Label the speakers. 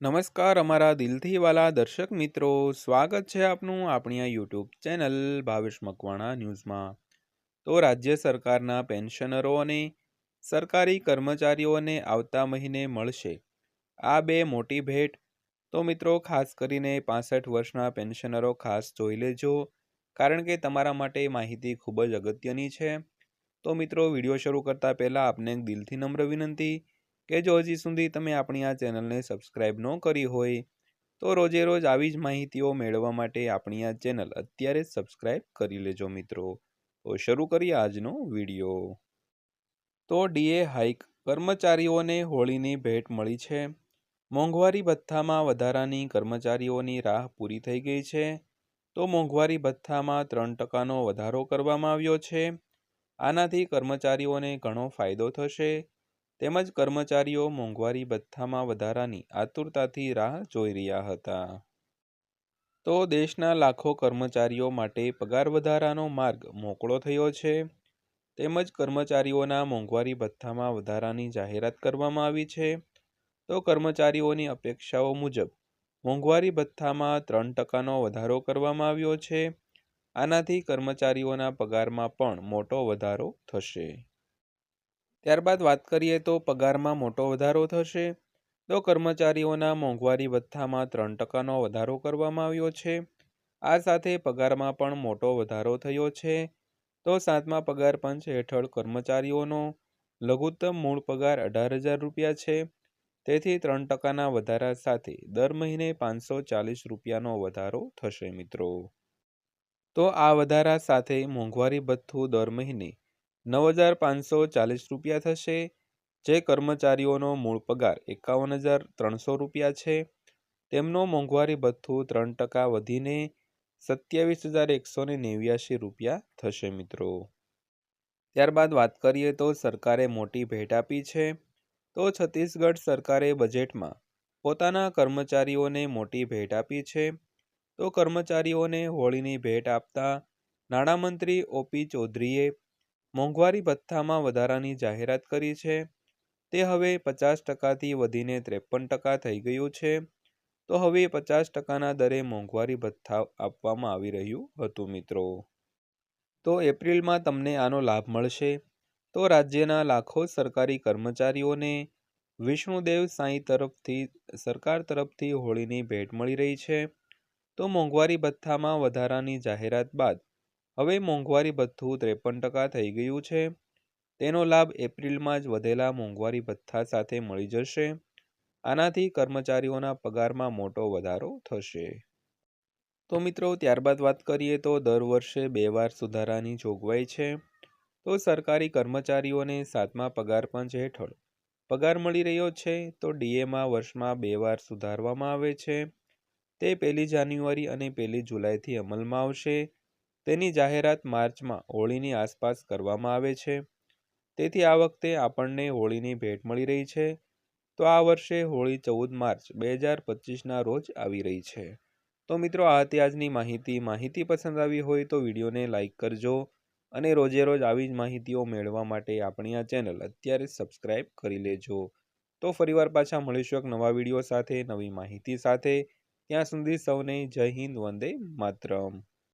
Speaker 1: નમસ્કાર અમારા દિલથી વાલા દર્શક મિત્રો. સ્વાગત છે આપનું આપણી આ યુટ્યુબ ચેનલ ભાવેશ મકવાણા ન્યૂઝમાં. તો રાજ્ય સરકારના પેન્શનરો અને સરકારી કર્મચારીઓને આવતા મહિને મળશે આ બે મોટી ભેટ. તો મિત્રો, ખાસ કરીને પાસઠ વર્ષના પેન્શનરો ખાસ જોઈ લેજો, કારણ કે તમારા માટે માહિતી ખૂબ જ અગત્યની છે. તો મિત્રો, વીડિયો શરૂ કરતાં પહેલાં આપને દિલથી નમ્ર વિનંતી કે જો હજી સુધી તમે આપણી આ ચેનલને સબસ્ક્રાઈબ ન કરી હોય, તો રોજે રોજ આવી જ માહિતીઓ મેળવવા માટે આપણી આ ચેનલ અત્યારે જ સબસ્ક્રાઈબ કરી લેજો મિત્રો. તો શરૂ કરીએ આજનો વીડિયો. તો ડીએ હાઇક કર્મચારીઓને હોળીની ભેટ મળી છે. મોંઘવારી ભથ્થામાં વધારાની કર્મચારીઓની રાહ પૂરી થઈ ગઈ છે. તો મોંઘવારી ભથ્થામાં ત્રણ ટકાનો વધારો કરવામાં આવ્યો છે. આનાથી કર્મચારીઓને ઘણો ફાયદો થશે. તેમજ કર્મચારીઓ મોંઘવારી ભથ્થામાં વધારાની આતુરતાથી રાહ જોઈ રહ્યા હતા. તો દેશના લાખો કર્મચારીઓ માટે પગાર વધારાનો માર્ગ મોકળો થયો છે. તેમજ કર્મચારીઓના મોંઘવારી ભથ્થામાં વધારાની જાહેરાત કરવામાં આવી છે. તો કર્મચારીઓની અપેક્ષાઓ મુજબ મોંઘવારી ભથ્થામાં ત્રણ ટકાનો વધારો કરવામાં આવ્યો છે. આનાથી કર્મચારીઓના પગારમાં પણ મોટો વધારો થશે. ત્યારબાદ વાત કરીએ તો પગારમાં મોટો વધારો થશે. તો કર્મચારીઓના મોંઘવારી ભથ્થામાં ત્રણ ટકાનો વધારો કરવામાં આવ્યો છે. આ સાથે પગારમાં પણ મોટો વધારો થયો છે. તો સાતમા પગાર પંચ હેઠળ કર્મચારીઓનો લઘુત્તમ મૂળ પગાર અઢાર હજાર રૂપિયા છે. તેથી ત્રણ ટકાના વધારા સાથે દર મહિને પાંચસો ચાલીસ રૂપિયાનો વધારો થશે મિત્રો. તો આ વધારા સાથે મોંઘવારી ભથ્થું દર મહિને નવ હજાર પાંચસો ચાલીસ રૂપિયા થશે. જે કર્મચારીઓનો મૂળ પગાર એકાવન હજાર ત્રણસો રૂપિયા છે. તેમનો મોંઘવારી ભથ્થું ત્રણ ટકા વધીને સત્યાવીસ હજાર એકસો ને નેવ્યાસી રૂપિયા થશે મિત્રો. ત્યારબાદ વાત કરીએ તો સરકારે મોટી ભેટ આપી છે. તો છત્તીસગઢ સરકારે બજેટમાં પોતાના કર્મચારીઓને મોટી ભેટ આપી છે. તો કર્મચારીઓને હોળીની ભેટ આપતા નાણામંત્રી ઓપી ચૌધરીએ મોંઘવારી ભથ્થામાં વધારાની જાહેરાત કરી છે. તે હવે પચાસ ટકાથી વધીને ત્રેપન ટકા થઈ ગયું છે. તો હવે પચાસ ટકાના દરે મોંઘવારી ભથ્થા આપવામાં આવી રહ્યું હતું, મિત્રો. તો એપ્રિલમાં તમને આનો લાભ મળશે. તો રાજ્યના લાખો સરકારી કર્મચારીઓને વિષ્ણુદેવ સાંઈ તરફથી, સરકાર તરફથી હોળીની ભેટ મળી રહી છે. તો મોંઘવારી ભથ્થામાં વધારાની જાહેરાત બાદ હવે મોંઘવારી ભથ્થું ત્રેપન ટકા થઈ ગયું છે. તેનો લાભ એપ્રિલમાં જ વધેલા મોંઘવારી ભથ્થા સાથે મળી જશે. આનાથી કર્મચારીઓના પગારમાં મોટો વધારો થશે. તો મિત્રો, ત્યારબાદ વાત કરીએ તો દર વર્ષે બે વાર સુધારાની જોગવાઈ છે. તો સરકારી કર્મચારીઓને સાતમા પગાર પંચ હેઠળ પગાર મળી રહ્યો છે. તો ડીએમાં વર્ષમાં બે વાર સુધારવામાં આવે છે. તે પહેલી જાન્યુઆરી અને પહેલી જુલાઈથી અમલમાં આવશે. તેની જાહેરાત માર્ચમાં હોળીની આસપાસ કરવામાં આવે છે. તેથી આ વખતે આપણને હોળીની ભેટ મળી રહી છે. તો આ વર્ષે હોળી ચૌદ માર્ચ બે હજાર પચીસના રોજ આવી રહી છે. તો મિત્રો, આ હતી આજની માહિતી. માહિતી પસંદ આવી હોય તો વિડીયોને લાઇક કરજો અને રોજે રોજ આવી જ માહિતીઓ મેળવવા માટે આપણી આ ચેનલ અત્યારે સબસ્ક્રાઈબ કરી લેજો. તો ફરીવાર પાછા મળીશું એક નવા વીડિયો સાથે, નવી માહિતી સાથે. ત્યાં સુધી સૌને જય હિન્દ, વંદે માતરમ.